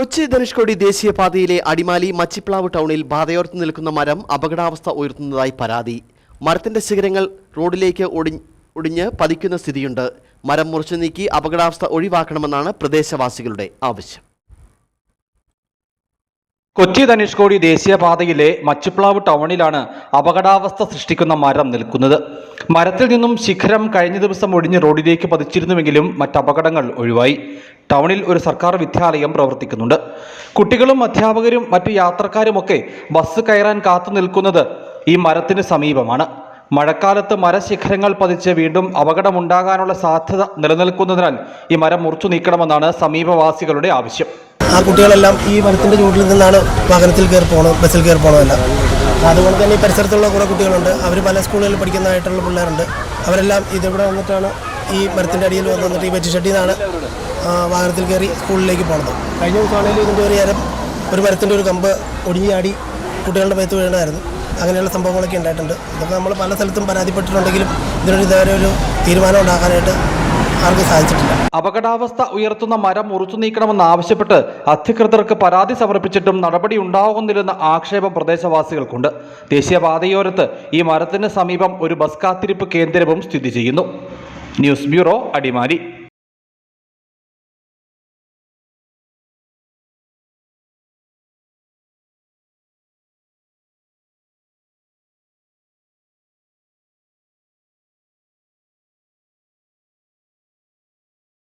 കൊച്ചി ധനുഷ്കോടി ദേശീയപാതയിലെ അടിമാലി മച്ചിപ്ലാവ് ടൗണിൽ പാതയോർത്ത് നിൽക്കുന്ന മരം അപകടാവസ്ഥ ഉയർത്തുന്നതായി പരാതി. മരത്തിന്റെ ശിഖരങ്ങൾ റോഡിലേക്ക് ഒടി ഒടിഞ്ഞ് പതിക്കുന്ന സ്ഥിതിയുണ്ട്. മരം മുറിച്ചു നീക്കി അപകടാവസ്ഥ ഒഴിവാക്കണമെന്നാണ് പ്രദേശവാസികളുടെ ആവശ്യം. കൊച്ചി ധനുഷ്കോടി ദേശീയപാതയിലെ മച്ചുപ്ലാവ് ടൗണിലാണ് അപകടാവസ്ഥ സൃഷ്ടിക്കുന്ന മരം നിൽക്കുന്നത്. മരത്തിൽ നിന്നും ശിഖരം കഴിഞ്ഞ ദിവസം ഒഴിഞ്ഞ് റോഡിലേക്ക് പതിച്ചിരുന്നുവെങ്കിലും മറ്റപകടങ്ങൾ ഒഴിവായി. ടൗണിൽ ഒരു സർക്കാർ വിദ്യാലയം പ്രവർത്തിക്കുന്നുണ്ട്. കുട്ടികളും അധ്യാപകരും മറ്റു യാത്രക്കാരുമൊക്കെ ബസ് കയറാൻ കാത്തു നിൽക്കുന്നത് ഈ മരത്തിന് സമീപമാണ്. മഴക്കാലത്ത് മരശിഖരങ്ങൾ പതിച്ച് വീണ്ടും അപകടമുണ്ടാകാനുള്ള സാധ്യത നിലനിൽക്കുന്നതിനാൽ ഈ മരം മുറിച്ചു നീക്കണമെന്നാണ് സമീപവാസികളുടെ ആവശ്യം. ആ കുട്ടികളെല്ലാം ഈ മരത്തിന്റെ ചൂട്ടിൽ നിന്നാണ് വാഹനത്തിൽ കയറി പോകണം ബസ്സിൽ കയറി പോകണമെല്ലാം അതുകൊണ്ട് തന്നെ ഈ പരിസരത്തുള്ള കുറേ കുട്ടികളുണ്ട്. അവർ പല സ്കൂളുകളിൽ പഠിക്കുന്നതായിട്ടുള്ള പിള്ളേരുണ്ട്. അവരെല്ലാം ഇതിവിടെ വന്നിട്ടാണ് ഈ മരത്തിന്റെ അടിയിൽ വന്ന് വന്നിട്ട് ഈ വെറ്റിഷട്ടിയിൽ നിന്നാണ് വാഹനത്തിൽ കയറി സ്കൂളിലേക്ക് പോകുന്നത് കഴിഞ്ഞ ദിവസമാണെങ്കിലും ഇതിന്റെ ഒരു നേരം ഒരു മരത്തിന്റെ ഒരു കമ്പ് ഒടിഞ്ഞാടി കുട്ടികളുടെ മേത്ത് വീഴണമായിരുന്നു. അങ്ങനെയുള്ള സംഭവങ്ങളൊക്കെ ഉണ്ടായിട്ടുണ്ട്. ഇതൊക്കെ നമ്മൾ പല സ്ഥലത്തും പരാതിപ്പെട്ടിട്ടുണ്ടെങ്കിലും ഇതിനൊരു ഇതുവരെ ഒരു തീരുമാനം ഉണ്ടാക്കാനായിട്ട് ആർക്കും സാധിച്ചിട്ടില്ല. അപകടാവസ്ഥ ഉയർത്തുന്ന മരം മുറിച്ചു നീക്കണമെന്ന് ആവശ്യപ്പെട്ട് അധികൃതർക്ക് പരാതി സമർപ്പിച്ചിട്ടും നടപടി ഉണ്ടാകുന്നില്ലെന്ന ആക്ഷേപം പ്രദേശവാസികൾക്കുണ്ട്. ദേശീയപാതയോരത്ത് ഈ മരത്തിന് സമീപം ഒരു ബസ് കാത്തിരിപ്പ് കേന്ദ്രവും സ്ഥിതി ചെയ്യുന്നു. News bureau Adimali.